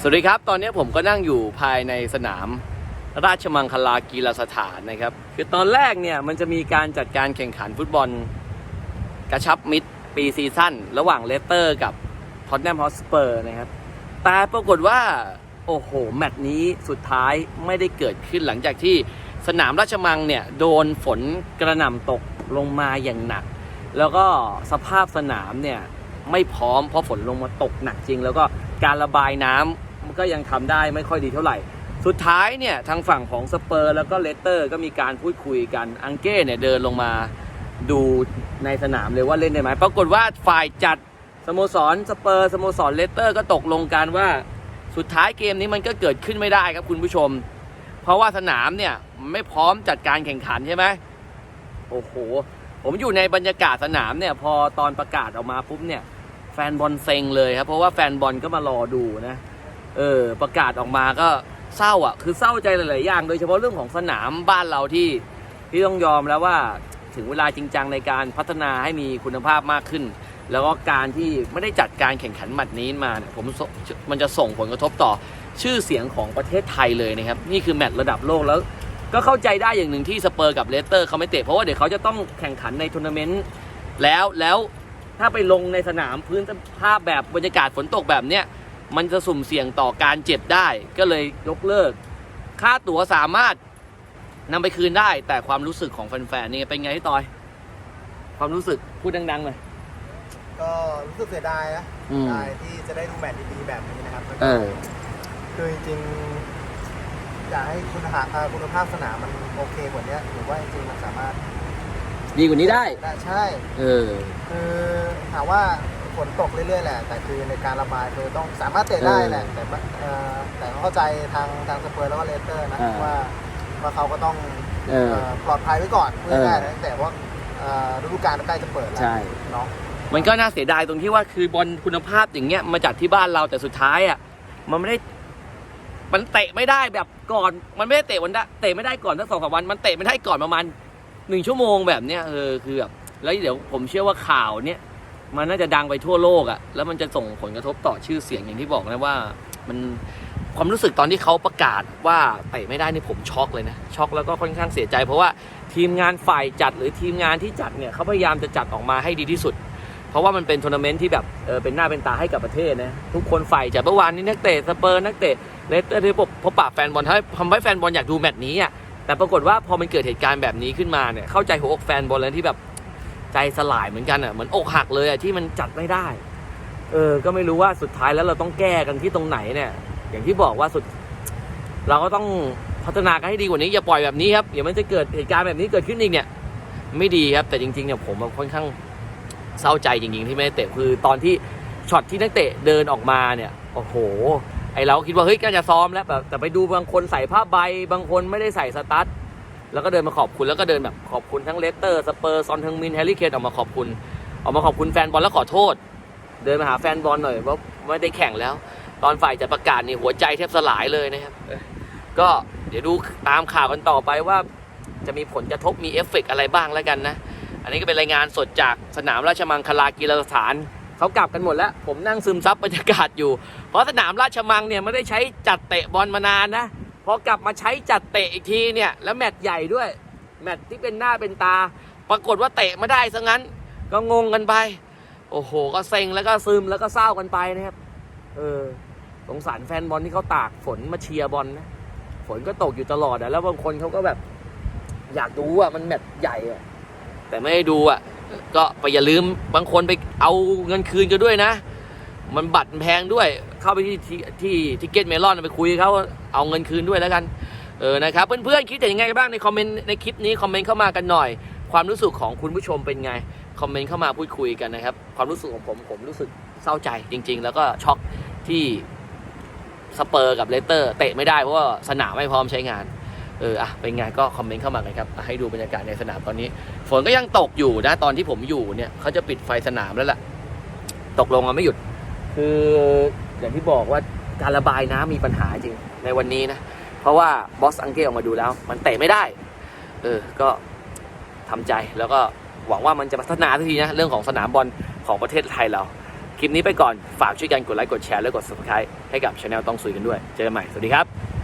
สวัสดีครับ ตอนนี้ผมก็นั่งอยู่ภายในสนาม ราชมังคลากีฬาสถานนะครับ คือตอนแรกเนี่ยมันจะมีการจัดการแข่งขันฟุตบอล กระชับมิตรปีซีซั่นระหว่างเลสเตอร์กับท็อตแนมฮอสเปอร์นะครับ แต่ปรากฏว่า โอ้โห แมตช์นี้สุดท้ายไม่ได้เกิดขึ้นหลังจากที่สนามราชมังเนี่ยโดนฝนกระหน่ำตกลงมาอย่างหนัก แล้วก็สภาพสนามเนี่ยไม่พร้อมเพราะฝนลงมาตกหนักจริง แล้วก็การระบายน้ำ ก็ยังทำได้ไม่ค่อยดีเท่าไหร่ สุดท้ายเนี่ยทางฝั่งของสเปอร์แล้วก็เลสเตอร์ ก็มีการพูดคุยกันอังเก้เนี่ยเดินลงมาดูในสนามเลยว่าเล่นได้ไหมปรากฏว่าฝ่ายจัดสโมสรสเปอร์สโมสรเลสเตอร์ ก็ตกลงกันว่าสุดท้ายเกมนี้มันก็เกิดขึ้นไม่ได้ครับคุณผู้ชม เพราะว่าสนามเนี่ยไม่พร้อมจัดการแข่งขันใช่ไหมโอ้โห ผมอยู่ในบรรยากาศสนามเนี่ยพอตอนประกาศออกมาปุ๊บเนี่ยแฟนบอลเซ็งเลยครับเพราะว่าแฟนบอลก็มารอดูนะ เออประกาศออกมาก็เศร้าอะ คือเศร้าใจหลาย ๆ อย่าง โดยเฉพาะเรื่องของสนามบ้านเราที่ที่ต้องยอมแล้วว่าถึงเวลาจริงจังในการพัฒนาให้มีคุณภาพมากขึ้น แล้วก็การที่ไม่ได้จัดการแข่งขันแมัดนี้มาเนี่ยผมมันจะส่งผลกระทบต่อชื่อเสียงของประเทศไทยเลยนะครับ นี่คือแมตช์ระดับโลกแล้วก็เข้าใจได้อย่างหนึ่งที่สเปอร์กับเลสเตอร์เขาไม่เตะเพราะว่าเดี๋ยวเขาจะต้องแข่งขันในทัวร์นาเมนต์แล้วแล้วถ้าไปลงในสนามพื้นภาพแบบบรรยากาศฝนตกแบบเนี้ย มันจะสุ่มเสี่ยงต่อการเจ็บได้ ก็เลยยกเลิก ค่าตั๋วสามารถนำไปคืนได้ แต่ความรู้สึกของแฟนๆนี่เป็นไงพี่ตอย ความรู้สึกพูดดังๆหน่อยก็รู้สึกเสียดายนะอืม เสียดายที่จะได้ดูแมตช์ดีๆแบบนี้นะครับแล้วเอก็อคือจริงๆอยากให้คุณภาพเอ่อคุณภาพสนามมันโอเคกว่านี้หรือว่าจริงๆมันสามารถดีกว่านี้ได้ ได้ใช่ เออ คือถามว่า ฝนตกเรื่อยๆแหละ แต่คือในการระบายคือต้องสามารถเตะได้แหละ แต่ว่าเอ่อแต่เข้าใจทางทางสเปอร์แล้วก็เลสเตอร์นะอ่าว่าว่าเขาก็ต้องเออเอ่อปลอดภัยไว้ก่อนพูดเออง่ายๆนะแต่ว่าเอ่อฤดูกาลใกล้จะเปิดแล้วใช่ เนาะ มันก็น่าเสียดายตรงที่ว่าคือบอลคุณภาพอย่างเงี้ยมาจัดที่บ้านเราแต่สุดท้ายอะมันไม่ได้ มันเตะไม่ได้แบบก่อน มันไม่ได้เตะวันได้เตะไม่ได้ก่อนทั้งสองสามวัน มันเตะไม่ได้ก่อนประมาณหนึ่งชั่วโมงแบบเนี้ยเออคือแบบแล้วเดี๋ยวผมเชื่อว่าข่าวเนี้ย มันน่าจะดังไปทั่วโลกอะแล้วมันจะส่งผลกระทบต่อชื่อเสียงอย่างที่บอกนะว่า มันความรู้สึกตอนที่เขาประกาศว่าเตะไม่ได้นี่ผมช็อกเลยนะช็อกแล้วก็ค่อนข้างเสียใจ เพราะว่าทีมงานฝ่ายจัดหรือทีมงานที่จัดเนี่ยเขาพยายามจะจัดออกมาให้ดีที่สุด เพราะว่ามันเป็นทัวร์นาเมนต์ที่แบบเออเป็นหน้าเป็นตาให้กับประเทศนะทุกคนฝ่ายจากเมื่อวานนี้นักเตะสเปอร์นักเตะเลสเตอร์ที่พบพบปะแฟนบอลทำให้แฟนบอลอยากดูแมตช์นี้อะแต่ปรากฏว่าพอมันเกิดเหตุการณ์แบบนี้ขึ้นมาเนี่ยเข้าใจหัวอกแฟนบอลแล้วที่แบบ ใจสลายเหมือนกันอะเหมือนอกหักเลยอะที่มันจัดไม่ได้ เออ ก็ไม่รู้ว่าสุดท้ายแล้วเราต้องแก้กันที่ตรงไหนเนี่ย อย่างที่บอกว่าสุด เราก็ต้องพัฒนากันให้ดีกว่านี้อย่าปล่อยแบบนี้ครับอย่ามันจะเกิดเหตุการณ์แบบนี้เกิดขึ้นอีกเนี่ย ไม่ดีครับแต่จริงๆเนี่ยผมค่อนข้างเศร้าใจจริงๆที่ไม่ได้เตะคือตอนที่ช็อตที่นักเตะเดินออกมาเนี่ยโอ้โหไอเราคิดว่าเฮ้ยก็จะซ้อมแล้วแบบแต่ไปดูบางคนใส่ผ้าใบบางคนไม่ได้ใส่สตั๊ด แล้วก็เดินมาขอบคุณแล้วก็เดินแบบขอบคุณทั้งเลสเตอร์สเปอร์ซอนทึงมินแฮร์รี่เคนออกมาขอบคุณ ออกมาขอบคุณแฟนบอลแล้วขอโทษ เดินมาหาแฟนบอลหน่อยว่าไม่ได้แข่งแล้ว ตอนฝ่ายจะประกาศนี่หัวใจแทบสลายเลยนะครับก็เดี๋ยวดูตามข่าวกันต่อไปว่า จะมีผลกระทบมีเอฟเฟกต์อะไรบ้างแล้วกันนะ อันนี้ก็เป็นรายงานสดจากสนามราชมังคลากีฬาสถานเขากลับกันหมดแล้ว ผมนั่งซึมซับบรรยากาศอยู่ เพราะสนามราชมังเนี่ยไม่ได้ใช้จัดเตะบอลมานานนะ พอกลับมาใช้จัดเตะอีกทีเนี่ย แล้วแมตช์ใหญ่ด้วย แมตช์ที่เป็นหน้าเป็นตา ปรากฏว่าเตะไม่ได้ซะงั้น ก็งงกันไป โอ้โห ก็เซ็งแล้วก็ซึมแล้วก็เศร้ากันไปนะครับ เออ สงสารแฟนบอลที่เขาตากฝนมาเชียร์บอลนะ ฝนก็ตกอยู่ตลอดอะแล้วบางคนเขาก็แบบ อยากดูอะมันแมตช์ใหญ่อะแต่ไม่ได้ดูอะก็ไปอย่าลืมบางคนไปเอาเงินคืนกันด้วยนะ มันบัตรแพงด้วย เข้าไปที่ที่ที่ทิเก็ตเมลอนไปคุยเขาเอาเงินคืนด้วยแล้วกัน เออนะครับเพื่อนๆคิดแต่ยังไงบ้างในคอมเมนต์ในคลิปนี้คอมเมนต์เข้ามากันหน่อย ความรู้สึกของคุณผู้ชมเป็นไงคอมเมนต์เข้ามาพูดคุยกันนะครับ ความรู้สึกของผมผมรู้สึกเศร้าใจจริง ๆ แล้วก็ช็อกที่สเปอร์กับเลสเตอร์เตะไม่ได้เพราะว่าสนามไม่พร้อมใช้งานเอออะเป็นไงก็คอมเมนต์เข้ามากันครับให้ดูบรรยากาศในสนามตอนนี้ ฝนก็ยังตกอยู่นะตอนที่ผมอยู่เนี่ยเขาจะปิดไฟสนามแล้วล่ะ ตกลงมาไม่หยุด คืออย่างที่บอกว่าการระบายน้ำมีปัญหาจริงในวันนี้นะ เพราะว่าบอสอังเกลออกมาดูแล้ว มันเตะไม่ได้ เออ ก็ทำใจแล้วก็หวังว่ามันจะพัฒนาสักทีนะ เรื่องของสนามบอลของประเทศไทยเรา คลิปนี้ไปก่อน ฝากช่วยกันกดไลค์ กดแชร์ และกด subscribe ให้กับช anel ต้องซุยกันด้วย เจอกันใหม่ สวัสดีครับ